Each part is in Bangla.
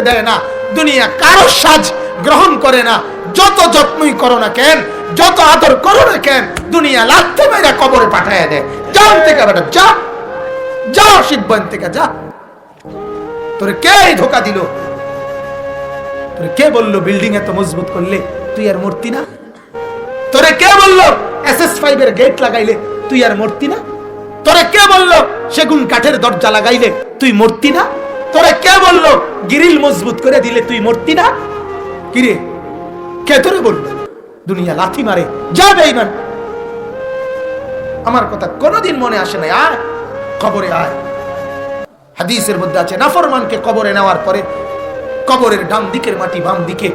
করতে দেয় না। দুনিয়া কারও সাজ গ্রহণ করে না। যত যত্নই করো না কেন, যত আদর করো না কেন, দুনিয়া লাগতে মেয়েরা কবরে পাঠায় দেয়। যাও থেকে বেটা, যা। যাও শিববান থেকে, যা। তোরে কে ধোকা দিল? তোরে কে বলল বিল্ডিং এত মজবুত করলে? তুই আর মূর্তি না? তোরে কে বলল এস এস ফাইভ এর গেট লাগাইলে? তুই আর মূর্তি না? তোরে কে বলল সেগুন কাঠের দরজা লাগাইলে? তুই মূর্তি না? তোরে কে বলল? গিরিল মজবুত করে দিলে তুই মূর্তি না? কিরে কে তোরে বলল? দুনিয়া লাথি মারে। যাবে ইমান। আমার কথা কোনোদিন মনে আসে না আয়, কবরে আয়। হাদিসের মধ্যে আছে, নাফরমানকে কবরে নেওয়ার পরে কবরের ডান দিকের মাটি বাম দিকে,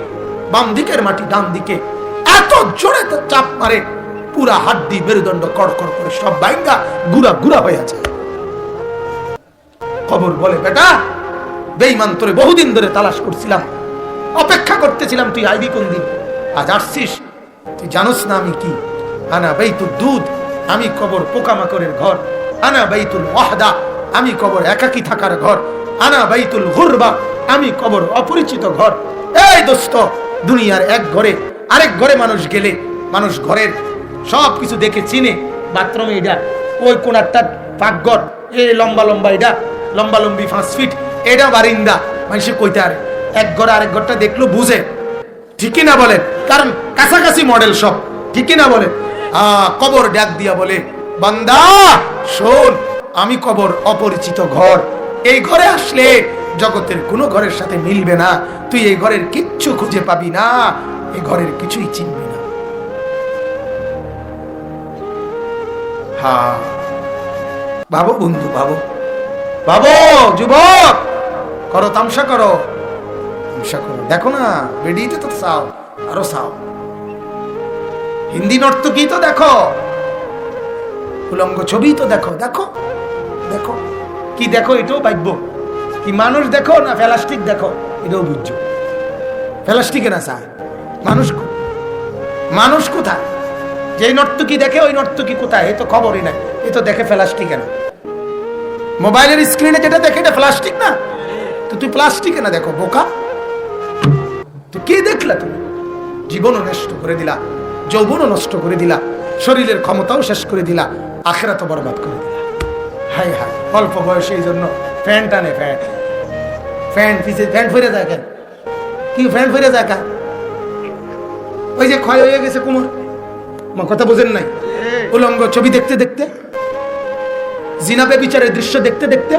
বাম দিকের মাটি ডান দিকে, এত জোরে চাপ মারে, পুরা হাড্ডি, মেরুদণ্ড কড়কড় করে সব বাইঙ্গা গুড়া গুড়া হয়ে আছে। কবর বলে, বেটা বেইমান তোরে বহুদিন ধরে তালাশ করছিলাম। অপেক্ষা করতেছিলাম তুই আইবি কোন দিন। আজ আসছিস। তুই জানোস না আমি কি? আনা বাইতুল দুধ, আমি কবর পোকামাকড়ের ঘর। আনা বাইতুল ওয়াহদা, আমি কবর একাকি থাকার ঘর। আনা বাইতুল গুরবা, আমি কবর অপরিচিত ঘর। এই দোস্ত, দুনিয়ার এক ঘরে আরেক ঘরে মানুষ গেলে, মানুষ ঘরের সব কিছু দেখে চিনে। বাথরুমে এটা ওই কোনারটা পাকঘর এ লম্বা লম্বা এটা লম্বা লম্বি পাঁচ ফিট। এটা বারিন্দা। মানুষে কইতে আরে, এক ঘর আরেক ঘরটা দেখল বুঝে। ঠিকই না বলেন, কারণ কাছাকাছি মডেল সব। ঠিকই না বলেন। কবর ডাক দিয়া বলে, বান্দা, শোন, আমি কবর অপরিচিত ঘর। এই ঘরে আসলে জগতের কোনো ঘরের সাথে মিলবে না। তুই এই ঘরের কিচ্ছু খুঁজে পাবি না, এই ঘরের কিছুই চিনবি না। হ্যাঁ ভাবো বন্ধু, ভাবো। ভাবো, যুবক! করো, তামসা করো। তামসা করো। দেখো না বেডিতে তো চাও, আরও চাও। হিন্দি নর্তকী তো দেখো। উলঙ্গ ছবি তো দেখো দেখো দেখো। কি দেখো এটাও পাইব কি মানুষ দেখো না প্লাস্টিক দেখো? এটাও বুঝছ। প্লাস্টিকে না চায় মানুষ মানুষ কোথায়? যেই নর্তকী দেখে ওই নর্তকী কোথায়? এ তো খবরই নাই। এ তো দেখে প্লাস্টিকে না। মোবাইলের স্ক্রিনে যেটা দেখে এটা প্লাস্টিক না? তুই প্লাস্টিকে না দেখো বোকা। তো কি দেখলা তুমি? জীবনও নষ্ট করে দিলা যৌবনও নষ্ট করে দিলা শরীরের ক্ষমতাও শেষ করে দিলা আখেরা তো বরবাদ করে দিলা। হাই হাই অল্প বয়সে এই জন্য ফ্যান টানে ফ্যান। ফ্যান পিছে ফ্যান ফিরে যায় কেন? কি ফ্যান ফিরে যায় কেন ওই যে ক্ষয় হয়ে গেছে কুমোর। আমার কথা বোঝেন নাই? উলঙ্গ ছবি দেখতে দেখতে জিনাবে বিচারের দৃশ্য দেখতে দেখতে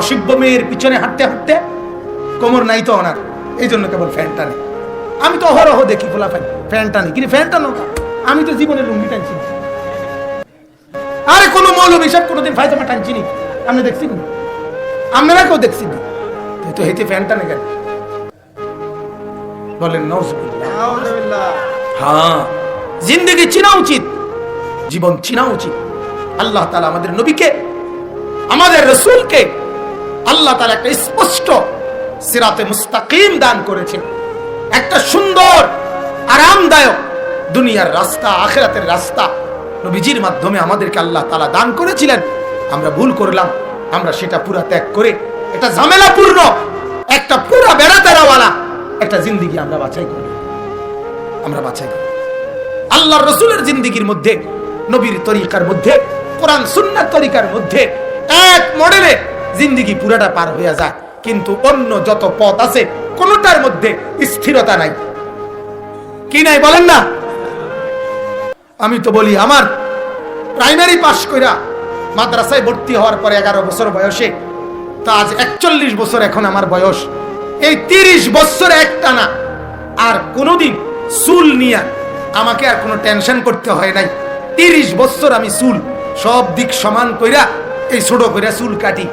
অসিব্য মেয়ের পিছনে হাঁটতে হাঁটতে কোমর নাই তো ওনার। এই জন্য কেবল ফ্যান টানে। আমি তো অহরহ দেখি খোলা ফ্যান। ফ্যান টানি। কিন্তু ফ্যান টানো আমি তো জীবনে লুঙ্গি টানছি। আরে কোনো মৌলবী সাহেব কোনোদিন ফায়দামা টানছি নি। আমি দেখছি নি আপনারা কেউ দেখছি নি তো হেঁটে ফ্যান টানে কেন? বলেন হ্যাঁ। জিন্দগি চিনা উচিত। জীবন চিনা উচিত। আল্লাহ তালা আমাদের নবীকে আমাদের রসুলকে আল্লাহ তালা একটা স্পষ্ট সিরাতে মুস্তাকিম দান করেছেন। একটা সুন্দর, আরামদায়ক দুনিয়ার রাস্তা, আখেরাতের রাস্তা নবীজির মাধ্যমে আমাদেরকে আল্লাহ তালা দান করেছিলেন। আমরা ভুল করলাম, আমরা সেটা পুরা ত্যাগ করে, এটা ঝামেলাপূর্ণ, একটা পুরা বেড়াতেরাওয়ালা একটা জিন্দিগি আমরা বাছাই করি আমরা বাছাই করি আল্লাহর রসুলের জিন্দিগির মধ্যে, নবীর তরিকার মধ্যে, কোরআন সুন্নার তরিকার মধ্যে এক মডেলে জিন্দিগি পুরাটা পার হয়ে যায় কিন্তু অন্য যত পথ আছে, কোনটার মধ্যে স্থিরতা নাই। কি নাই বলেন না? আমি তো বলি, আমার প্রাইমারি পাশ কইরা মাদ্রাসায় ভর্তি হওয়ার পরে এগারো বছর বয়সে, তা আজ একচল্লিশ বছর এখন আমার বয়স। এই তিরিশ বছর একটা না, আর কোনোদিন চুল নিয়ে আমাকে আর কোনো টেনশন করতে হয় নাই। তিরিশ বছর আমি চুল, সব দিক সমান কইরা এই ছোট কইরা চুল কাটি।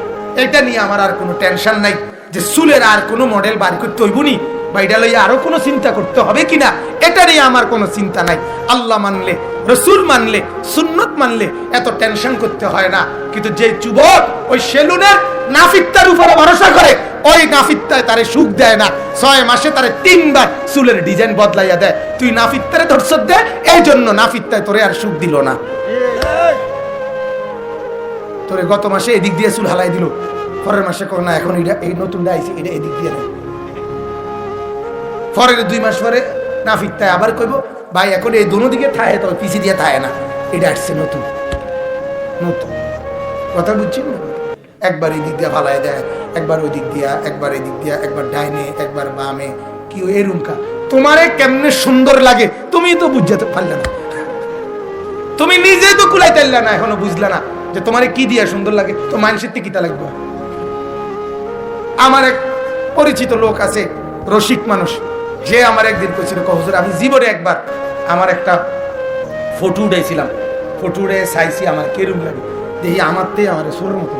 এটা নিয়ে আমার আর কোনো টেনশন নাই। যে চুলের আর কোনো মডেল বার করতে হইব নি বা এটা লইয়া আরও কোনো চিন্তা করতে হবে কিনা, এটা নিয়ে আমার কোনো চিন্তা নাই। আল্লাহ মানলে, রসুল মানলে, সুন্নত মানলে এত টেনশন করতে হয় না। কিন্তু যে যুবক ওই সেলুনের নাফিত্তার উপরে ভরসা করে, ওই নাফিত্তায় তারে সুখ দেয় না। ছয় মাসে তারে তিনবার চুলের ডিজাইন বদলাইয়া দেয়। তুই নাফিত্তারে ধরছ দে এই জন্য নাফিত্তায় তোরে আর সুখ দিল না। তোরে গত মাসে এদিক দিয়ে চুল হালাই দিল। পরের মাসে করো না, এখন এটা এই নতুন আইছে, এটা এদিক দিয়ে নেই। পরের দুই মাস পরে না ফিরতায়, আবার কইব, ভাই, এখন এই দোনো দিকে থায় তো পিছি দিয়ে থায় না। এটা আসছে নতুন। নতুন। কথা বুঝছি না? একবার এই দিক দিয়ে ফালাই দেয়, একবার ওই দিক দিয়া, একবার এই দিক দিয়া, একবার ডাইনে, একবার বামে। কি এরুম কা তোমারে কেমনে সুন্দর লাগে, তুমি তো বুঝতে পারলে না। তুমি নিজে তো কুলাই তাইলে না, এখনও বুঝলে না। যে তোমারে কি দিয়া সুন্দর লাগে? তো মানুষের কিতা লাগবে? আমার এক পরিচিত লোক আছে, রসিক মানুষ। যে আমার একদিন কইছিল কহজুর আমি জীবনে একবার আমার একটা ফটো উঠেছিলাম ফটো উঠে চাইছি আমার, কেরুম লাগে? দেখি আমার তে আমার সোর মতো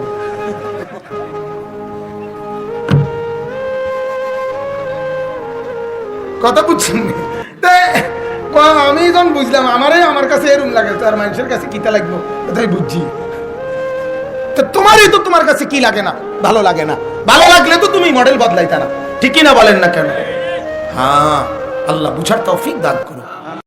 কথা বুঝছেন? আমি যখন বুঝলাম, আমারই আমার কাছে এরুম লাগে, তো আর মানুষের কাছে কিতা লাগবো? তাই বুঝছি। তো তোমারই তো তোমার কাছে কি লাগে না? ভালো লাগে না। ভালো লাগলে তো তুমি মডেল বদলাইতা না। ঠিকই না বলেন না কেন? হ্যাঁ আল্লাহ বুঝার তৌফিক দান করো